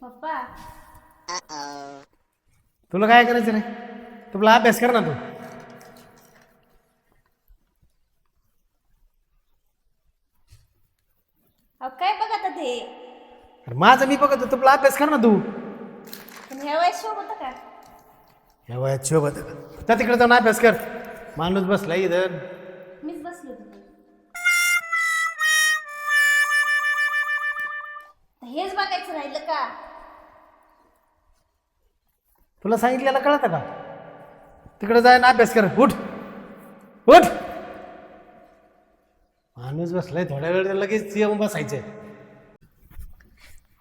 पप्पा. तुला काय करायचं रे? तुला अभ्यास कर ना तू. अहो काय बघ आता ते अरे माझं मी बघतो तुला अभ्यास कर ना तू. पण ह्या वयात शोभ होतं का? या वयात शोभत त्या तिकडे जाऊन अभ्यास कर. माणूस बसला इथं. तुला सांगितलेलं कळतं का? तिकडे जाय ना अभ्यास कर. उठ. उठ. माणूस बसलाय थोड्या वेळ लगेच येऊन बसायचंय.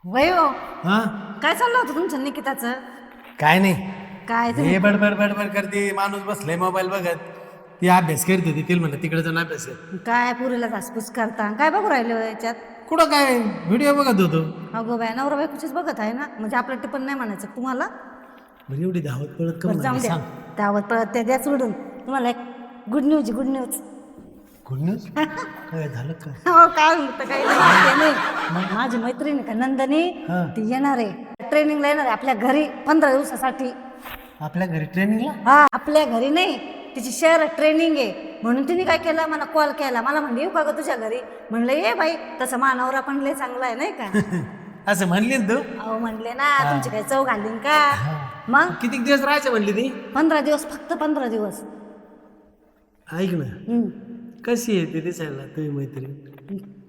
वय हो. हा? काय चाललं होतं तुमचं निकिताचं? काय नाही. काय ते? हे बडबड बडबड करते. माणूस बसलाय मोबाईल बघत. ती अभ्यास करते ती तिला म्हणलं तिकडे जाऊन अभ्यास कर. काय पुरीला धासपूस करता? काय बघू राहिले याच्यात? कुठं काय? व्हिडिओ बघत होतो. अगो बाय नवरा बायकोचीच बघत आहे ना? म्हणजे आपलं टिपण नाही म्हणायचं. तुम्हाला? बरं एवढी धावत पळत बरं कम जाऊन द्या. सांग. पळत त्या द्या सोडून. तुम्हाला एक good news good news good news काय झालं का? हो काय म्हणतं काही नाही ते नाही. माझी मैत्रीण का नंदनी? हा. ती येणार आहे. ट्रेनिंगला येणार आहे आपल्या घरी पंधरा दिवसासाठी. आपल्या घरी ट्रेनिंगला हा आपल्या घरी नाही. तिची शहर ट्रेनिंग आहे. म्हणून तिने काय केलं? मला कॉल केला. मला म्हणली येऊ का ग तुझ्या घरी? म्हणलं ये बाई तसं मानवरा पण लय चांगला आहे नाही का? असं म्हणली ना तू? अहो म्हणले ना तुमची काही चव घालीन का? मग? किती दिवस राहायचं म्हणली ती? पंधरा दिवस फक्त पंधरा दिवस. ऐक ना. हम्म. कशी आहे ती दिसायला तुम्ही मैत्रीण?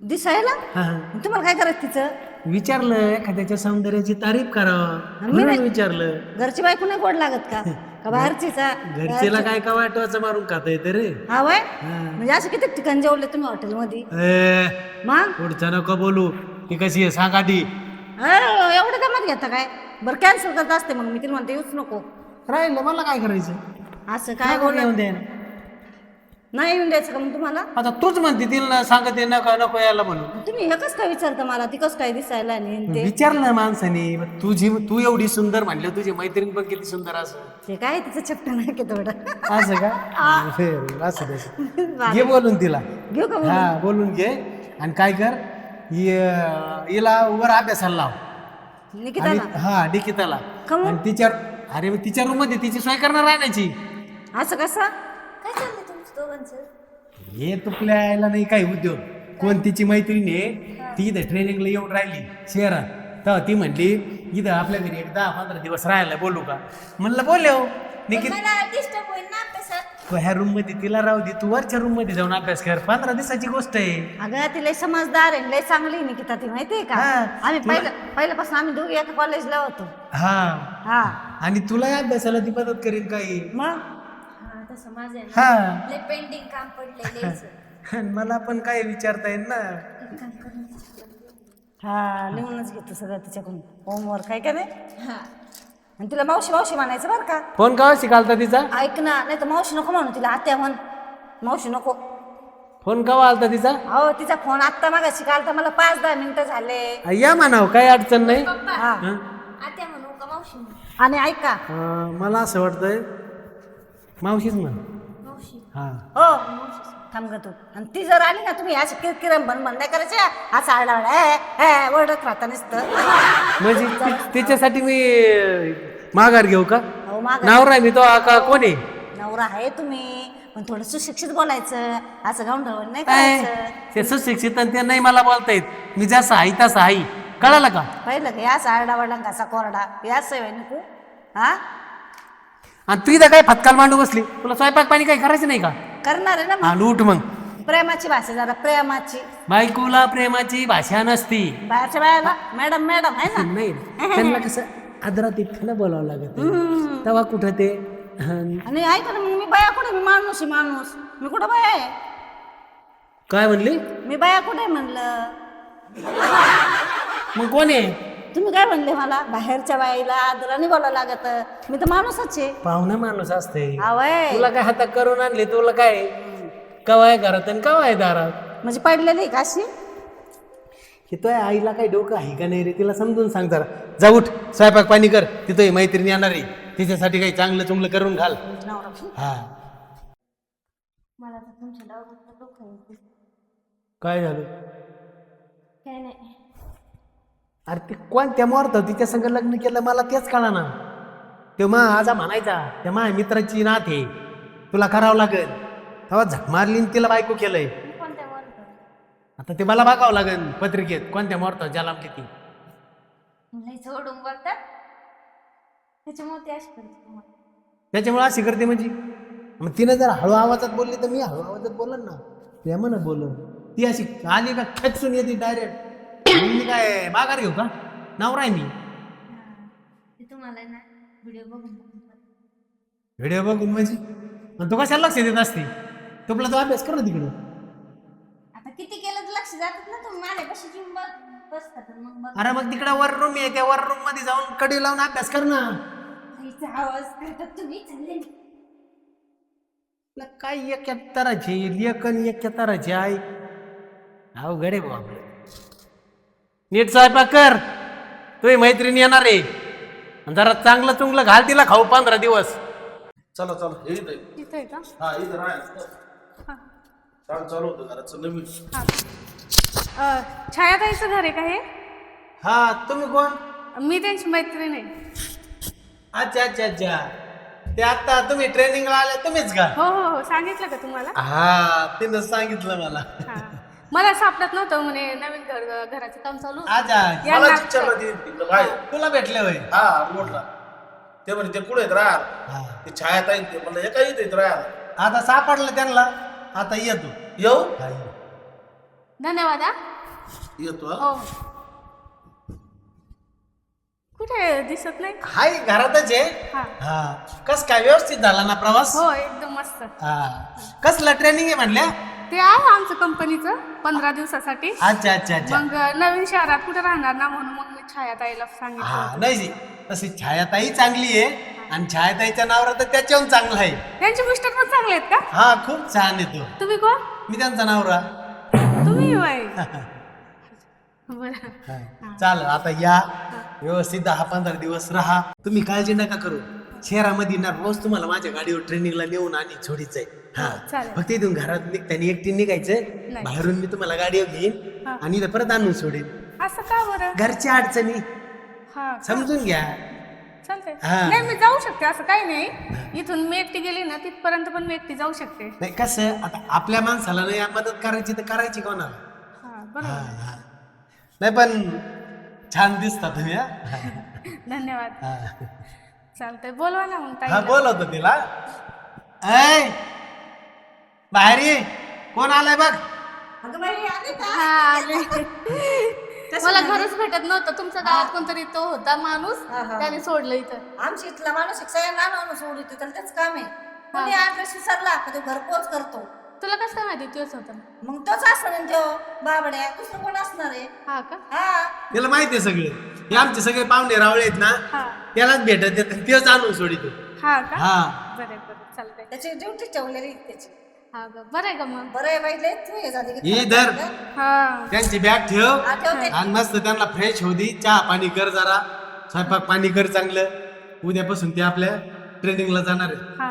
दिसायला? हा. हा. तुम्हाला काय करायचं तिचं? विचारलं एखाद्याच्या सौंदर्याची तारीफ करावं. मी म्हणून नाही- विचारलं. घरची बायको नाही गोड लागत का? का बाहेरचीच? घरचीला काय का वाटवाचं मारून खाता येते रे? हा वय. म्हणजे असं किती ठिकाणी जेवले तुम्ही हॉटेलमध्ये? ए, मग? पुढचं नको बोलू. ती कशी आहे? सांगा ती. अरे, एवढं दमात घेता काय? बरं कॅन्सल करत असते मग मी तिला म्हणते येऊच नको. राहिलं मला काय करायचं? असं काय नको बोल येऊन दे. नाही येऊन द्यायचं का मग तुम्हाला? आता तूच म्हणते तिला सांगते नको नको यायला म्हणून. तुम्ही हे कसं काय विचारता मला? ती कसं काय दिसायला आणि ते विचारलं ना माणसाने मग तुझी तू एवढी सुंदर म्हणलं तुझी मैत्रीण पण किती सुंदर असं. ते काय तिचं चपट नाही की थोडं असं का? असं घे बोलून तिला. घेऊ का बोलून? हा बोलून घे. आणि काय कर हि- हिला वर अभ्यासाला लाव. आणि निकिताला. हा डिकिताला काहून? आणि तिच्या अरे मग तिच्या रूममध्ये तिची सोय करणार राहण्याची. असं कसं? काय चाललंय तुमचं दोघांचं? हे तुपल्या यायला नाही काही उद्योग. कोण तिची मैत्रीण आहे ती इथं ट्रेनिंगला येऊन राहिली शहरात. तेव्हा ती म्हणली इथं आपल्या घरी एक दहा पंधरा दिवस राहायला बोलू का? म्हणलं बोलव पण निकित मला डिस्टर्ब होईल ना अभ्यासात. तू ह्या रूममध्ये तिला राहू दे तू वरच्या रूममध्ये जाऊन अभ्यास कर. पंधरा दिवसाची गोष्ट आहे. अगं ती लय समजदार आहे लय चांगली आहे निकिता ती माहितीये का? हा. आम्ही पहिलं पहिल्यापासून आम्ही दोघी एका कॉलेजला होतो. हा. हा. आणि तुला अभ्यासाला ती मदत करीन काही. मग? हा तसं माझं आहे ना. हा. लय पेंडिंग काम आणि मला पण काय विचारता येईल ना. हा लिहूनच घेतो सगळं तिच्याकडून. होमवर्क आहे का नाही? हा. आणि तिला मावशी मावशी म्हणायचं बरं का? फोन का शिकालता तिचा? ऐक ना नाही तर मावशी नको म्हणू तिला आत्या म्हण. मावशी नको. फोन का आलता तिचा? अहो तिचा फोन आत्ता मागाशी काल तर मला पाच दहा मिनिटं झाले. या म्हणाव काही अडचण नाही. हा. हं? आत्या म्हणू का मावशी म्हणू? आणि ऐका. अं, मला असं वाटतंय मावशीच म्हण. मावशी. हा. हो. थांब ग तू. आणि ती जर आली ना तुम्ही अशी किरकिरम बन बंद नाही करायचे असं आडा ओरडत राहता नुसतं. म्हणजे ति- तिच्यासाठी मी माघार घेऊ का? अहो नावरा मी तो का कोण नवरा आहे तुम्ही. पण थोडं सुशिक्षित बोलायचं. असं गावंढळ नाही? करायचं. ते सुशिक्षित आणि ते नाही मला बोलता येत. मी जसं आहे तसं आहे. कळालं का? पाहिलं का? याच आरडा वडला कसा कोरडा. याच आहे नको. हा? आणि तू इथं काय फतकाल मांडू बसली? तुला स्वयंपाक पाणी काही करायचं नाही का? करणार आहे ना. आणि उठ मग. प्रेमाची भाषा जरा प्रेमाची. बायकोला प्रेमाची भाषा नसती. बाहेरच्या बायाला? मॅडम मॅडम आहे ना? नाही. त्यांना कसं? आदरात इतकं बोलावं लागत तेव्हा कुठं ते हं, आणि ऐका ना मग मी बाया कुठे? मी माणूस आहे माणूस. मी कुठं बाया आहे? काय म्हणली? मी बाया कुठे म्हणलं? मग कोण आहे? तुम्ही काय म्हणले मला? बाहेरच्या बाईला आदराने बोलावं लागत. मी तर माणूसच आहे. पाहुणा माणूस असते. आवय तुला काय हातात करून आणले तुला काय? कवा आहे घरात आणि कवा आहे दारात? म्हणजे पडलेली का अशी? की तो आईला काही डोकं आहे का नाही रे? तिला समजून सांग जरा. जा उठ स्वयंपाक पाणी कर. तिथं मैत्रिणी येणार आहे. तिच्यासाठी काही चांगलं चुंगलं करून घाल. हा. मला तर तुमच्या डावं डोकं येतं. काय झालं? काय नाही. अरे ते कोणत्या मुहूर्त तिच्या संग लग्न केलं मला तेच कळा ना ते मा आजा म्हणायचा त्या माझ्या मित्राची नात आहे. तुला करावं लागेल. तेव्हा झक मारली तिला बायको केलंय. आता ते मला बघावं लागेल पत्रिकेत. कोणत्या मुहूर्त ज्याला किती लई सोडून बोलतात. त्याच्यामुळे ते अशी करते तुम्हाला त्याच्यामुळे अशी करते म्हणजे? मग तिने जर हळू आवाजात बोलली तर मी हळू आवाजात बोलन ना. प्रेमानं बोलन ती अशी आली का खेचून येते डायरेक्ट मी काय माघार घेऊ का? नवरा आहे मी. हा. ते तुम्हाला ना व्हिडिओ बघून बघून करते. व्हिडिओ बघून म्हणजे? तू कशाला लक्ष देत असते? तुला तो अभ्यास कर ना तिकडं. आता किती केलं जातात ना तुम्ही येऊन बघ बसतात आणि मग बघ. अरे मग तिकडे वर रूम आहे त्या वर रूममध्ये जाऊन कडी लावून अभ्यास कर ना. आवाज करतात तुम्ही चालले ना. काय एक तराची लेखन एक तराची आई. अवघड आहे बाबा नीट स्वयंपाक कर. तुझी मैत्रीण येणार आहे. आणि जरा चांगलं चुंगलं घाल तिला खाऊ पंधरा दिवस. चला चला. हे इथं आहे. तिथं का? हा इथं हा. चालू होतं घराचं नवीन. हा. छायाताईचं घर आहे का हे? हा तुम्ही कोण? मी त्यांची मैत्रीण आहे. अच्छा अच्छा अच्छा. ते आता तुम्ही ट्रेनिंगला आले तुम्हीच का? हो हो हो सांगितलं का तुम्हाला? हा तिनं सांगितलं मला. हा. मला सापडत नव्हतं म्हणे नवीन घर घराचं काम चालू अच्छा या मला विचारलं ते तिकडं बाहेर. तुला भेटले होय? हा रोडला ते म्हणे ते कुठे आहेत राहायला? हा. ते छायात आहे ते म्हणलं एका इथे आहेत राहायला. आता सापडलं त्यांना आता येतो येऊ? धन्यवाद हा. येतो हा. हो. कुठे दिसत नाही हाय घरातच आहे? हा. हा. कस काय व्यवस्थित झाला ना प्रवास? हो एकदम मस्त. हा. कसलं ट्रेनिंग आहे म्हणल्या? ते आहे आमचं कंपनीचं पंधरा दिवसासाठी. अच्छा अच्छा अच्छा. मग नवीन शहरात कुठे राहणार ना म्हणून मग मी छायाताईला सांगितलं हा. नाही जी तशी छायाताई चांगली आहे आणि छायाताईच्या नावावर तर त्याच्याहून चांगलं आहे. त्यांचे मिस्टर पण चांगले आहेत का? हा खूप छान आहे तो तुम्ही कोण? मी त्यांचा नवरा. चाल आता या. व्यवस्थित दहा पंधरा दिवस राहा. तुम्ही काळजी नका करू. शहरामध्ये ना रोज तुम्हाला माझ्या गाडीवर ट्रेनिंगला नेऊन आणि छोडीच हा. चालेल. फक्त इथून घरात निघताना एकटी निघायचं नाही. बाहेरून मी तुम्हाला गाडीवर घेईन हा. आणि परत आणून सोडेन. असं का बरं? घरच्या अडचणी. हा. समजून घ्या. चालतंय. हा. नाही मी जाऊ शकते असं काही नाही. इथून मी एकटी गेली ना तिथपर्यंत पण मी एकटी जाऊ शकते. नाही कसं आता आपल्या माणसाला नाही मदत करायची तर करायची कोणाला? हा हा, बरोबर. हा. नाही पण छान दिसता तुम्ही हा? धन्यवाद. हा. चालतंय बोलवा ना मग हा ताई बोलवतो तिला. ऐ बाहेर ये. कोण आलाय बघ? अगं बाई आली का? हा आले. मला घरच भेटत नव्हतं. तुमच्या गावात कोणतरी तो होता माणूस हा, हा. त्याने सोडलं इथं. आमच्या इथला माणूस एक सगळ्यांना आणून सोडू त्याला तेच काम आहे. कोणी ऍड्रेस विसरला का तो घरपोच करतो. तुला कसं काय माहिती तोच होता. मग तोच असणार तो बाबड्या दुसरं कोण असणार आहे? हा का? हा. त्याला माहिती आहे सगळं. हे आमचे सगळे पाहुणे रावळे आहेत ना हा. त्यालाच भेटत येत तेच आणून सोडितो. हा का? हा. बरं बरं चालतंय. त्याची ड्युटी ठेवलेली आहे त्याची. हा का बरं आहे का मग. बरं आहे बाई लय तू हे झाली की ही धर. हा. त्यांची बॅग ठेव. आणि मस्त त्यांना फ्रेश होऊ दे. चहा पाणी कर जरा. स्वयंपाक पाणी कर चांगलं. उद्यापासून ते आपल्या ट्रेनिंगला जाणार आहे हा.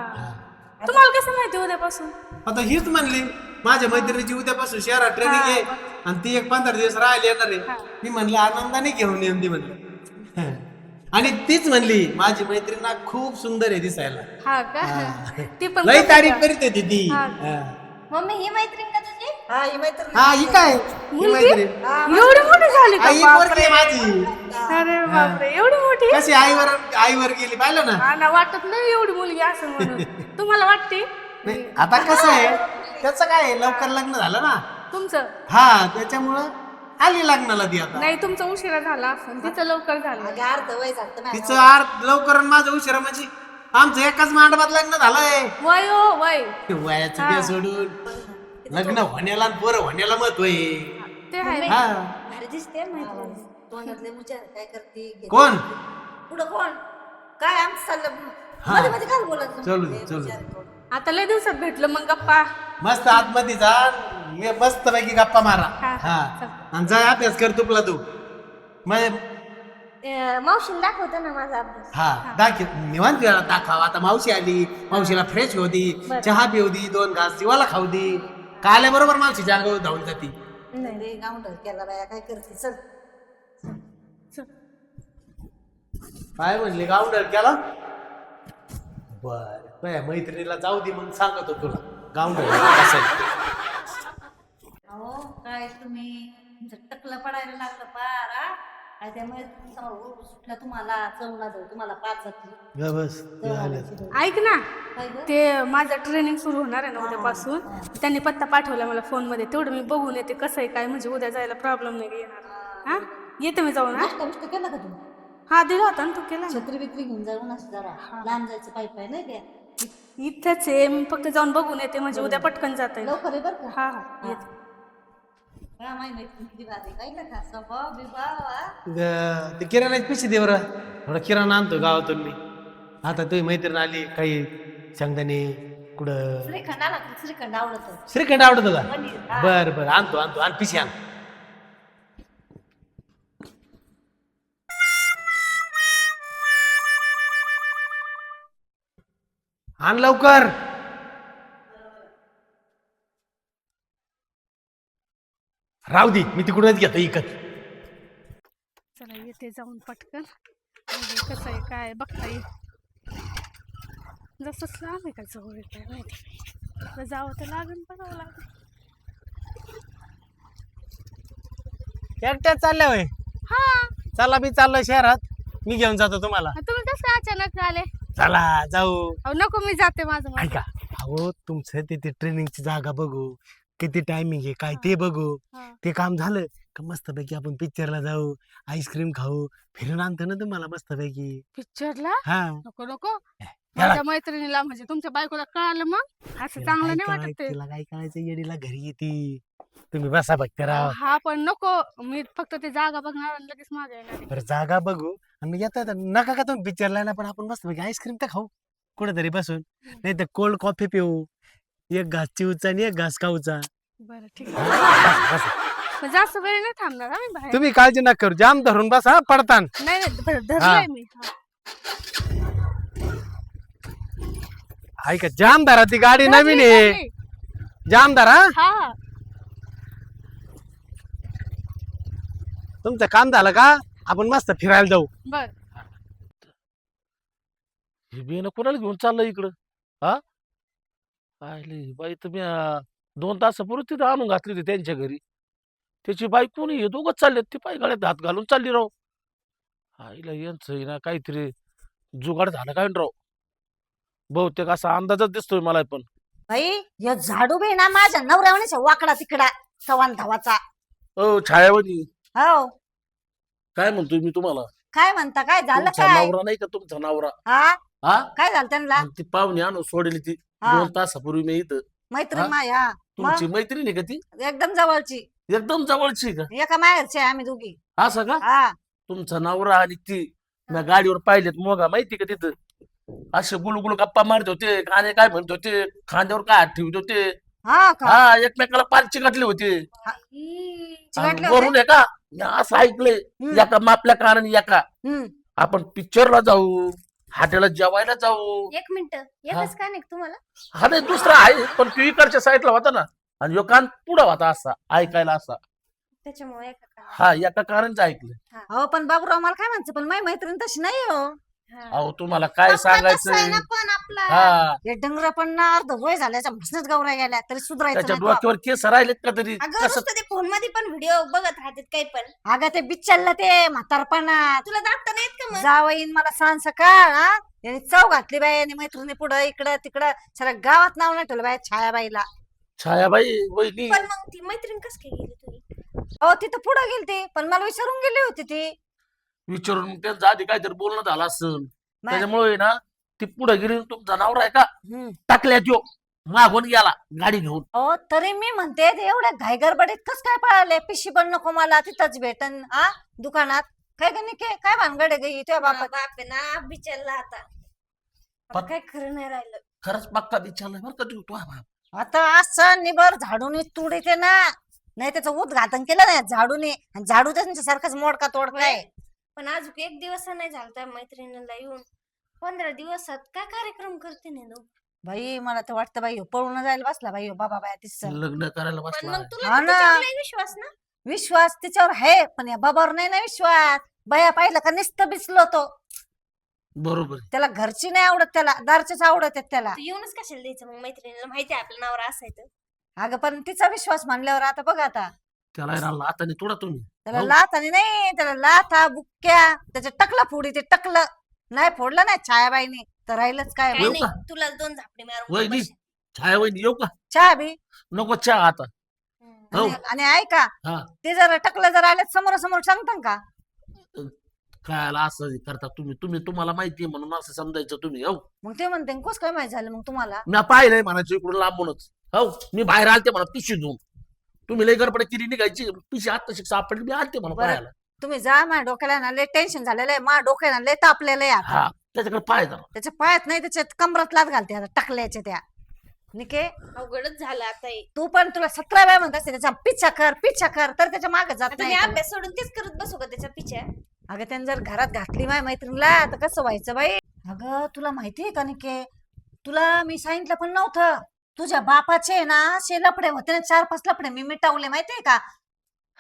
तुम्हाला कसं माहिती उद्यापासून? आता हीच म्हणली. माझ्या मैत्रिणीची उद्यापासून शहरात ट्रेनिंग आहे. आणि ती एक पंधरा दिवस राहायला येणार आहे. मी म्हणलं आनंदाने घेऊन येऊन ती म्हणलं. आणि तीच म्हणली माझी मैत्रीण ना खूप सुंदर आहे दिसायला. हा का? ती पण लई तारीफ? करीत होती ती. हा. हा. मम्मी ही मैत्रीण का तुझी? हा ही मैत्रीण. हा ही काय? ही मुलगी? मैत्रीण. एवढी मोठी झाली का? आई बापरे. पोरगी आहे माझी. अरे बापरे एवढी मोठी? कशी आईवर आईवर गेली पाहिलं ना? ना वाटत नाही एवढी मुलगी असं म्हणून. तुम्हाला वाटते? नाही, आता कसं आहे त्याचं काय आहे, लवकर लग्न झालं ना? तुमचं? हा त्याच्यामुळं आली लग्नाला ती आता. नाही तुमचं उशिरा झाला असं तिचं लवकर झालं. अगं अर्ध वय झालं माझं. तिचं आर लवकर आणि माझं उशिरा म्हणजे आमचं एकाच मांडवात लग्न झालंय. वय हो वय. वयाचं ते सोडून. लग्न होण्याला आणि पोरं होण्याला महत्त्व आहे. ते आहे. हा. भारी दिसते मैत्रीण तोंडातले विचार काय करते. कोण? पुढं कोण? काय आमचं चाललं? मध्ये मध्ये काय बोलत चलू चलू आता लय दिवसात भेटलं मग गप्पा. मस्त आतमध्ये जा मस्त पैकी गप्पा मारा. हा, हा. चल. आणि जा अभ्यास कर तुपला तू. मग अं, मावशीने दाखवतो ना माझा अभ्यास. हा दाखव. निवांत वेळा दाखव. आता मावशी आली मावशीला फ्रेश होती चहा पिऊ दी दोन घास जीवाला खाऊ दे. काल्या बरोबर मावशी जागो धावून जाती. नाही. रे गावंडर केला बाया काय करते? चल. काय म्हणले गावडर केला? बर तुझ्या मैत्रिणीला जाऊ दे मग सांगतो तुला. गावडर कसं आहे. अहो काय तुम्ही? टकलं पडायला लागलं पार त्यामुळे सुटला तुम्हाला चवला जाऊ तुम्हाला पाच बस. ऐक ना? ते माझं ट्रेनिंग सुरू होणार आहे ना उद्यापासून. त्यांनी पत्ता पाठवला मला फोनमध्ये तेवढं मी बघून येते कसं आहे काय म्हणजे उद्या जायला प्रॉब्लेम नाही येणार. हा. येते मी जाऊन हा? केला का तुम्ही? हा दिला होता ना तू केला? छत्री बित्री घेऊन जाऊन असं जरा. जायचं पाय पाय नाही इथंच आहे मी फक्त जाऊन बघून येते म्हणजे उद्या पटकन जाता. येईल लवकर आहे बरं का? हा हा. येते. ते किराणाचे पैसे दे बरं. थोडा किराणा आणतो गावातून मी. आता तुझी मैत्रीण आली काही शेंगदाणे कुठं? श्रीखंड आणा तुला श्रीखंड आवडतो. श्रीखंड आवडतो का हा. बर बर आणतो आणतो आण पिशी आण. आण लवकर. राहू दे मी तिकडूनच घेतो इकत. चला येते जाऊन पटकन. कसं आहे काय बघता येईल जसं लांब आहे का जवळ आहे काय माहिती. जावं तर लागेल बघावं लागेल. एकट्याच चालल्या होय? हा. चला मी चाललोय शहरात. मी घेऊन जातो तुम्हाला. तुम्ही कसं अचानक आले? चला जाऊ. अहो नको मी जाते माझं माझं. ऐका अहो तुमचं तिथे ट्रेनिंगची जागा बघू. किती टायमिंग आहे काय ते बघू. हा. ते काम झालं का मस्तपैकी आपण पिक्चरला जाऊ आईस्क्रीम खाऊ फिरून आणतो ना तुम्हाला मस्तपैकी. पिक्चरला हा. नको नको. माझ्या मैत्रिणीला म्हणजे तुमच्या बायकोला कळालं मग? असं तिला चांगलं काय नाही वाटत ते. तिला काय करायचं येडीला घरी येते. तुम्ही बसा फक्त राव हा पण नको. मी फक्त ते जागा बघणार आणि लगेच मागे येणार आहे. बरं जागा बघू. आणि मग येता येता नका का तुम्ही पिक्चरला ना पण आपण मस्तपैकी आईस्क्रीम तर खाऊ. कुठेतरी बसून. नाही तर कोल्ड कॉफी पिऊ. एक घास चिवचा आणि एक घास खाऊचा बरं ठीक आहे. जास्त वेळ नाही थांबणार आम्ही बाहेर. तुम्ही काळजी नका करू जाम धरून बसा पडतान. नाही नाही ध- धरलंय मी हा. ऐका जाम धरा ती गाडी नवीन आहे. जाम धरा. हा. हा तुमचं काम झालं का? आपण मस्त फिरायला जाऊ. बर. हे बियाणं कोणाला घेऊन चाललं इकडं? हा? आयले बाई तुम्ही दोन तासापूर्वी तिथं आणून घातली होती त्यांच्या घरी. त्याची बाई कोणी हे दोघंच चालले ती पाय गळ्यात हात घालून चालली राव. आईला यांचं आहे ना काहीतरी जुगाड झालं काय राव? बहुतेक असा अंदाजच दिसतोय मला पण. बाई या झाडू बी ना माझ्या नवऱ्यावानीच आहे, वाकडा तिकडा सवान धावाचा. ओ छायावनी. हो. काय म्हणतोय मी तुम्हाला? काय म्हणता काय झालं तुमचा काय? नवरा नाही का तुमचा नवरा? हा? हा? काय झालं त्यांना? आणि ती पाहुणे आणून सोडली ती हा. दोन तासापूर्वी मी इथं. मैत्रीण हा? माय. तुमची मैत्रीण आहे का ती? एकदम जवळची. एकदम जवळची का? एका माहेरची आहे आम्ही दोघी. असं का? हा. तुमचा नवरा आणि ती मी गाडीवर पाहिलेत मोगा माहिती का तिथं? असे गुलगुल गप्पा मारत होते गाणे काय म्हणत होते खांद्यावर काय हात ठेवत होते. हा का? हा एकमेकाला पार चिकटले होते. चिकटले आणि होते? वरून आहे का मी असं ऐकलंय हम्म, एका मापल्या कारणाने एका. हम्म. आपण पिक्चरला जाऊ. हॉटेलला जेवायला जाऊ. एक मिनिट. एकच का नाही तुम्हाला? हा नाही दुसरा आहे पण तू इकडच्या साईडला होता ना. आणि यो कान पुढा होता असा ऐकायला असा. त्याच्यामुळे एका. हा एका कारणाचं ऐकलं. अहो पण बाबूराव मला काय म्हणते पण माझी मैत्रीण तशी नाही हो. हा. अहो तुम्हाला काय आहे सांगायचं ना पण आपला. हा. हे डंगर पण ना अर्ध वय झाल्याच्या भसनच गौऱ्या गेल्या तरी सुधारायचं त्याच्या नाही तो. डोक्यावर केस राहिलेत का तरी? अगं कसं? नुसतं ते फोनमध्ये पण व्हिडिओ बघत राहतात काही पण. अगं ते बिच्चललं ते म्हातारपणा. तुला दाखता नाहीत का मग? जावईन मला सांग सकाळ हा. यांनी चव घातली बाई आणि मैत्रिणी पुढं इकडं तिकडं. सगळ्या गावात नाव नाही ठेवलं बाई छायाबाईला. छायाबाई वहिनी. पण मग ती मैत्रीण कस काय गेली तुम्ही अहो तिथं पुढं गेली ती पण मला विचारून गेली होती ती. विचारून त्यांच्या आधी काहीतरी बोलणं झालं असेल. मा- त्याच्यामुळे ना ती पुढे गेली तुमचा नवरा आहे का? हम्म. टाकल्या त्यो मागून गेला गाडी घेऊन. अहो तरी मी म्हणते ते एवढ्या घाई गडबडीत कस काय पळाले? पिशी पण नको मला तिथंच भेटन आ? दुकानात. काय का निके काय भानगड आहे गं तुझ्या बाप आहे ना बिचारला आता. आता पत- काय खरं नाही राहिलं. खरंच पक्का विचारलं बरं का तू तो बाप. आता असं निबर झाडून तुडीते ना. नाही त्याचं उद्घाटन केलं नाही झाडूने आणि झाडू त्यांच्या सारखंच मोडका तोडकाय पण अजून एक दिवस नाही झाला त्या मैत्रिणीला येऊन. पंधरा दिवसात काय कार्यक्रम करते ना? बाई मला तर वाटतं बाई ह्यो पळून जायला बसला बाई ह्यो बाबा बाया तिथं लग्न करायला पण बसला मग तुला हा तर ना. त्याच्यावर लय विश्वास ना? विश्वास तिच्यावर आहे पण या बाबावर नाही ना विश्वास. बाया पाहिलं का नुसतं बिसलो तो. बरोबर. आहे. त्याला घरची नाही आवडत त्याला दारचेच आवडत आहेत त्याला. तू येऊनच कशाला द्यायचं मग मैत्रिणीला? माहिती आहे आपलं नवरा असायचं अगं पण तिचा विश्वास मानल्यावर आता बघ आता. त्याला आहे ना लाताने तोडा तुम्ही. त्याला हो. लाथ आणि नाही त्याला लाथा बुक्क्या त्याच्या टकला फोडी ते टकलं. नाही फोडलं नाही छायाबाईने तर राहिलंच काय? काय येऊ नाही. का? तुला दोन झापडे मारून वहिनी बसेल. छाया वहिनी येऊ का? चहा बी. नको चहा आता. हम्म. हो. आणि- आणि ऐका हा. ते जर टकलं जर आले समोर समोर सांगता का? काय असं करता तुम्ही. तुम्ही तुम्हाला माहिती आहे म्हणून असं समजायचं तुम्ही. हो. मग ते म्हणते कस काय माहिती झालं मग तुम्हाला? मी पाहिलंय म्हणायचं इकडून लांबूनच. हो. मी बाहेर आलते म्हणा पिशवी घेऊन. तुम्ही लय गडबड केली निघायची. पिशवी आता शिक्षा सापडली मी आलते म्हणा बरं. पाहायला. तुम्ही जा माझ्या डोक्याला ना लय टेन्शन झालेलं आहे. माझ्या डोक्याला लय तापलेलं आहे आता. हा त्याच्याकडे पाय जरा. त्याच्या पायात नाही त्याच्यात कमरात लात घालते आता टकल्याच्या त्या. निके अवघडच झालं आता हे. तू पण तुला सतरा वेळा म्हणत असते त्याचा पिच्छा कर पिच्छा कर तर त्याच्यामागे जात आता मी नाही अभ्यास सोडून तेच करत बसू का त्याच्या पिछ्या अगं त्याने जर घरात घातली माझ्या मैत्रिणीला तर कसं व्हायचं बाई? अगं तुला माहितीये का निके? तुला मी सांगितलं पण नव्हतं. तुझ्या बापाचे ना असे लपडे होते ना चार पाच लपडे मी मिटावले माहितीये का?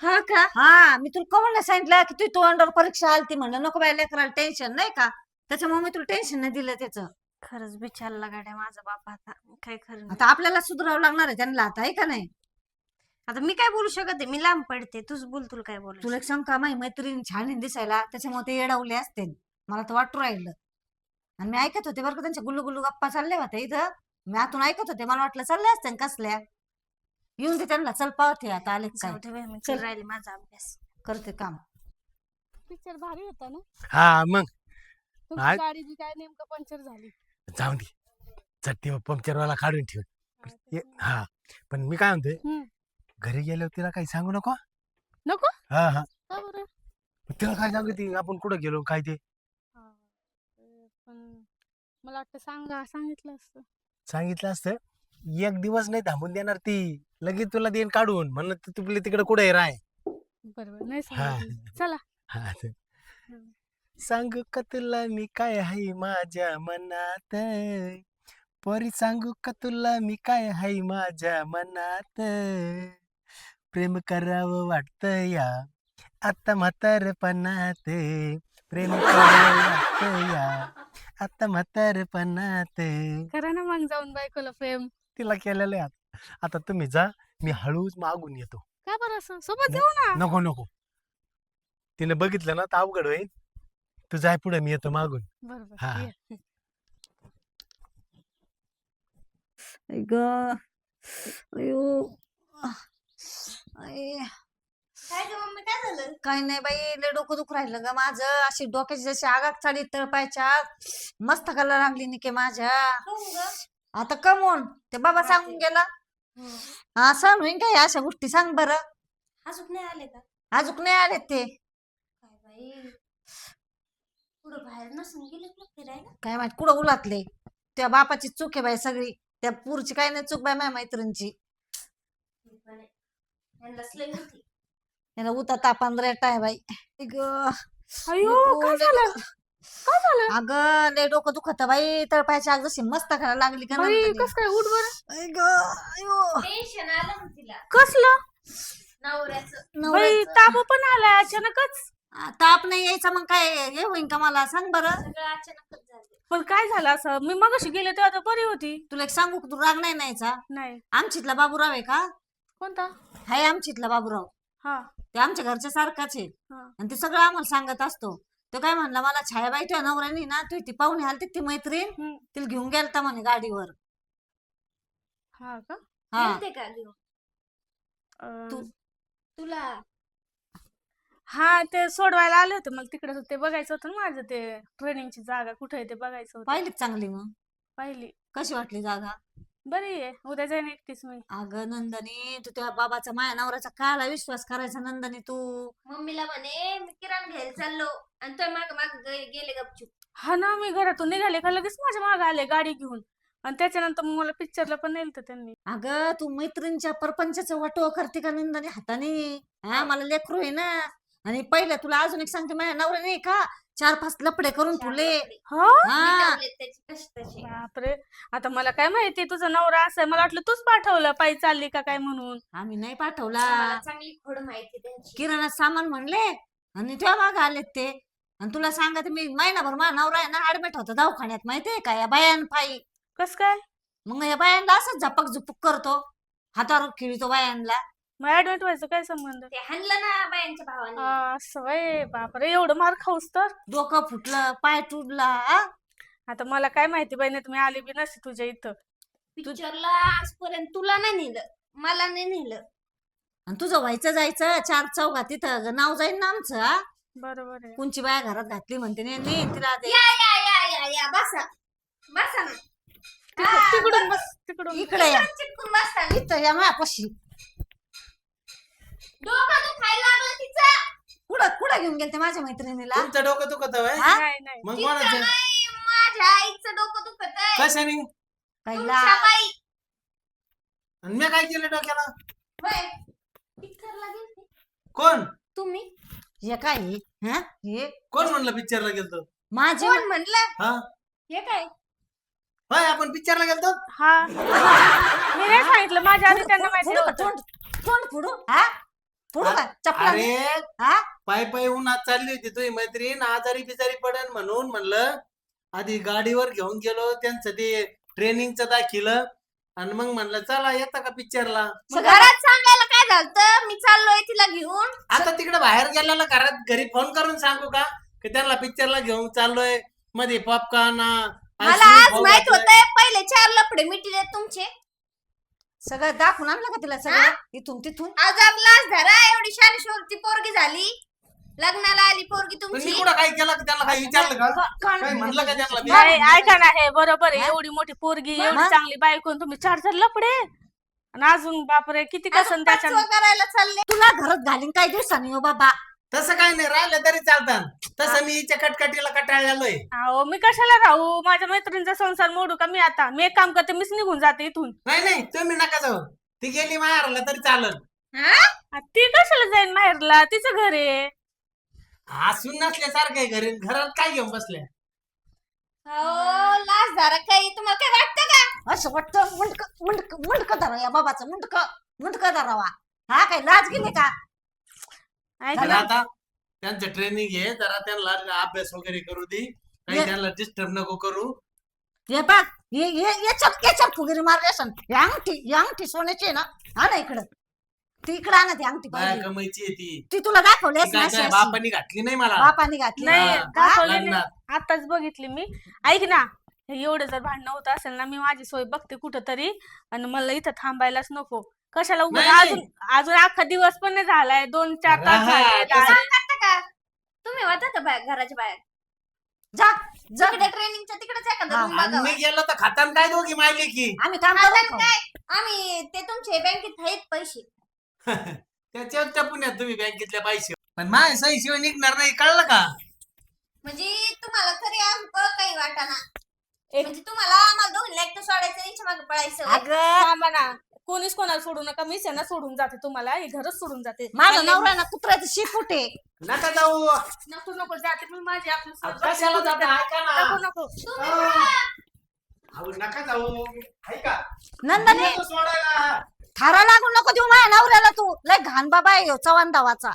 हा का? हा मी तुला नाही सांगितलं की तू तोंडावर परीक्षा आलती म्हणलं. नको बाय लेकराला टेन्शन नाही का? त्याच्यामुळे मी तुला टेन्शन नाही दिलं त्याचं. खरंच बिचारला गाड्या माझा बाप आता. काय खरं नाही. आता आपल्याला सुधारावं लागणार आहे त्यांना आता आहे का नाही? आता मी काय बोलू शकत आहे मी लांब पडते. तूच बोल तुला काय बोल तुला एक सांग का? माझी मैत्रीण छान आहे दिसायला. त्याच्यामुळे ते येडावले असते. मला तर वाटू राहिलं. आणि मी ऐकत होते बरं का त्यांच्या गुल्लू गुल्लू गप्पा चालल्या होत्या इथं. मी आतून ऐकत होते. मला वाटलं चालले असते कसल्या. येऊन दे त्यांना. चल पावते आता आले काय. जाऊ दे बाई, मी चल. करू राहिली माझा अभ्यास. करते काम. पिक्चर भारी होता ना? हा मग. तुमची आज- गाडी जी काय नेमकं पंक्चर झाली? जाऊन दे. चट्टी पंक्चरवाला काढून ठेव. हा, ये-. हा. पण मी काय म्हणतोय हम्म. घरी गेल्यावर तिला काही सांगू नको? नको? हा हा. का बरं? तिला काय सांगू ती? आपण कुठं गेलो काय ते? हा, पण मला वाटतं सांगा सांगितलं असतं. सांगितलं असतं? एक दिवस नाही थांबून देणार ती. लगेच तुला देईन काढून. म्हणलं तुला तिकडे कुठे राय. बरोबर. नाही. सांगितलं चला. हा ते. सांगू का तुला मी काय आहे माझ्या मनात. परी सांगू का तुला मी काय आहे माझ्या मनात. प्रेम करावं वाटतं या आता म्हातारपणात प्रेम करावं वाटतं या आता म्हातारपणात करा ना मग जाऊन बायकोला प्रेम. तिला केलेलं आहे आता. आता तुम्ही जा मी हळूच मागून येतो. काय बरं असं? सोबत. जाऊ ना. नको नको. तिने बघितलं ना तर अवघड होईल. तू जाय पुढे मी येतो मागून. हा. ग. अयो. आई, काय ग मम्मी काय झालं? काही नाही बाई लय डोकं दुख राहिलं ग माझं. अशी डोक्याची जशी आगाग चाली तळपायच्या आत. मस्त कला लागली निके माझ्या. ग? आता कमवून ते बाबा सांगून गेला. हा. सण होईन काय अशा गोष्टी सांग बरं. हसूक नाही आले का? अजून नाही आले ते. काय बाई? पुढं बाहेर नसून गेले तुला फिरायला. काय माहीत कुठं उलातले त्या बापाची चूक आहे बाई सगळी. त्या पुरची काय नाही चूक बाई माझ्या मैत्रिणीची. यांनाच लई होती. याला उता तापान रेट आहे बाई गं. अयो काय झालं? काय झालं? अगं लय डोकं दुखत बाई. तळपायची आग जशी मस्त करायला लागली का बाई नंतर कस काय? उठ बरं. आई गं, अयो. टेन्शन आलं ना तिला. कसलं? नवऱ्याचं. बाई नवऱ्याचं. ताप पण आलाय अचानकच. आ, ताप नाही यायचा मग काय? हे होईन का मला? सांग बरं. सगळं अचानकच झालं. पण काय झालं असं? मी मगाशी गेले तेव्हा तर बरी होती. तुला एक सांगू का, तू राग नाही न्यायचा नाही. आमचीतला बाबूराव आहे का? कोणता? हाय आमचीतला बाबूराव. हा. ते आमच्या घरच्या सारखाच आहे. हा. आणि ते सगळं आम्हाला सांगत असतो. तो काय म्हणला मला छायाबाई तुझ्या नवऱ्यानी ना तू ती पाहुणे आलती ती मैत्रीण? हम्म. तिला घेऊन गेलता म्हणे गाडीवर. हा का? हा. गेलते का घेऊन अं, तू- तुला? हा ते सोडवायला आले होते. मला तिकडे ते बघायचं होतं ना माझं ते ट्रेनिंगची जागा कुठे आहे ते बघायचं होतं. पाहिली का चांगली मग? पाहिली. कशी वाटली जागा? बरी आहे. उद्या जाईन एकटीच मी. अगं नंदनी तू त्या बाबाचा माया नवऱ्याचा कायला विश्वास करायचा नंदनी तू? मम्मीला म्हणे मी किराणा घ्यायला चाललो आणि तो माग माग गेले गपचूप. हा ना मी घरातून निघाले का लगेच माझ्या मागे आले गाडी घेऊन? आणि त्याच्यानंतर मग मला पिक्चरला पण नेलं होतं त्यांनी. अगं तू मैत्रिणीच्या परपंचाचं वाटो करते का नंदनी हाताने? हा मला लेकरू आहे ना. आणि पहिलं तुला अजून एक सांगते माझ्या नवऱ्याने का चार पाच लपडे करून ठेवले. हा. हा बापरे. आता मला काय माहिती तुझा नवरा असाय मला वाटलं तूच पाठवलं पायी चालली का काय म्हणून. आम्ही नाही पाठवला. चांगली खोड माहिती त्यांची. किराणा सामान म्हणले आणि तेव्हा माग आलेत ते. आणि तुला सांगते मी महिनाभर माझा नवरा आहे ना ऍडमिट होता दवाखान्यात माहितीये का? या बायान पायी. कस काय? मग या बायांना असंच झपक झुपक करतो. हातावर खेळतो बायांना. मग ऍडमिट व्हायचं काय संबंध? ते हाणलं ना बायांच्या भावाने. आ, असं वय बापरे एवढं मार खाऊस तर. डोकं फुटलं पाय तुडला आ? आता मला काय माहिती बाई नाही तुम्ही आली बी नसते तुझ्या इथं. पिक्चरला आजपर्यंत तुला नाही नेलं मला नाही नेलं. आणि तुझं व्हायचं जायचं चार चौघात तिथं नाव जाईल ना आमचं आ? बरोबर आहे. कोणची बाया घरात घातली म्हणते नाही नाही, तिला ते या या या या या बसा. बसा ना. तिकड- तिकडून बस. तिकडून. इकडे या. चिटकून बसता. इथं या माझ्यापाशी डोकं दुखायला लागलं तिचं. कुठं कुठं घेऊन गेलते माझ्या मैत्रिणीला? तुमचं डोकं दुखत आहे हा? नाही नाही. मग तिचं कोणाचं? नाही माझ्या आईचं डोकं दुखत आहे. कशाने? पहिला. तुमच्या बाई. आणि मी काय केलं डोक्याला? होय. पिक्चरला गेलते. कोण? तुम्ही? हे काय हे? हा? हे? कोण म्हणलं पिक्चरला गेलतो? माझे कोण म्हणलं? हा? हे काय? होय आपण पिक्चरला गेलतो? हा. मी नाही सांगितलं. माझ्या आधी त्यांना माहिती फोडू का होतं तोंड तोंड फोडू? हा? फोडू का चपला अरे हा? पाय पाय उन्हात चालली होती तुझी मैत्रीण. आजारी बिजारी पडन म्हणून म्हणलं. आधी गाडीवर घेऊन गेलो त्यांचं ते ट्रेनिंगचं दाखिलं. आणि मग म्हणलं चला येता का पिक्चरला? घरात सांगायला काय झालं मी चाललोय तिला घेऊन. आता तिकडे बाहेर गेलेला घरात घरी फोन करून सांगू का? की त्यांना पिक्चरला घेऊन चाललोय. मध्ये पॉपकॉर्न मला आज माहीत होतंय पहिले चार लपडे मिटले तुमचे. सगळं दाखवून आणलं का तिला सगळं? इथून तिथून? आज लाच धरा एवढी शाली पोरगी झाली. लग्नाला आली पोरगी पण तुमची. कुठं काय केलं का त्यांना काही विचारलं का? काय म्हणलं का त्यांना मी? नाही ऐका ना हे बरोबर आहे. एवढी मोठी पोरगी एवढी? चांगली बायको आणि तुम्ही चार चार लपडे आणि अजून बापरे किती अजून कसन त्याच्या पाचवं करायला चालले. तुला घरात घालीन काही दिवसांनी हो बाबा. तसं काही नाही राहिलं तरी चालतात तसं मी हिच्या कटकटीला कटाळलेलोय. अहो मी कशाला राहू? माझ्या मैत्रिणीचा संसार मोडू का मी आता? मी एक काम करते मीच निघून जाते इथून. नाही नाही तुम्ही नका जाऊ. ती गेली मारला तरी चालत हा? आ, ती कशाला जाईन माहेरला? तिचं घर आहे. हसून नसल्यासारखं आहे घरी. घरात काय घेऊन बसल्या? हो लाच धरा काही. तुम्हाला काय वाटतं का? असं वाटतं? मुंडक मुंडक मुंडक धरा या बाबाचं. मुंडक मुंडक धरावा. हा काय लाज गेली का? ऐका पण ना. आता त्यांचं ट्रेनिंग आहे जरा त्यांना अभ्यास वगैरे करू दे. काही ये- त्यांना डिस्टर्ब नको करू. हे बघ हे हे याच्यात याच्यात फुगिरी मारली असन ही अंगठी ही अंगठी सोन्याची आहे ना. हा ना इकडं. ती इकडं आणा ती अंगठी बाया कमाईची आहे ती. ती तुला दाखवली ती काय. बापानी घातली नाही मला. बापाने घातली नाही हा, दाखवली नाही. लग्नात. आताच बघितली मी. ऐक ना हे एवढं जर भांडणं होत असेल ना मी माझी सोय बघते कुठं तरी आणि मला इथं थांबायलाच नको. कशाला नाही, अजून अजून अख्खा दिवस पण नाही झालाय. दोन चार तास हा, झाले. तसं- झाले. करता का? तुम्ही होता का बाहेर घराच्या बाहेर? जा जा. तिकडे ट्रेनिंगच्या तिकडेच एखादं हा, room आणि बघावं. मी गेलो तर खातान काय दोघी मायले की? आम्ही काम आता करू का? काय? आम्ही ते तुमचे बँकेत आहेत पैसे. त्याच्यावर तुम्ही बँकेतल्या पैसे. पण माय सही शिवाय निघणार नाही कळलं का? म्हणजे तुम्हाला काही वाटाना एक- म्हणजे तुम्हाला आम्हाला दोन लेट सोडायचं यांच्या मागे पळायचं. होय. अगं थांबा ना. कोणीच कोणाला सोडू नका. मीच यांना सोडून जाते तुम्हाला. हे घरच सोडून जाते. माझा नवरा ना कुत्र्याचं शिकूट आहे नका जाऊ. नको नको जाते मी माझी आपली सोय बघते. कशाला जाता? ऐका नको ना. नको तुम्ही सोडा. अहो, नका जाऊ. ऐका. नंदनी नको सोडायला. थारा लागू नको देऊ माझ्या नवऱ्याला तू. लय घाण बाबा आहे ह्यो चव्हाण धावाचा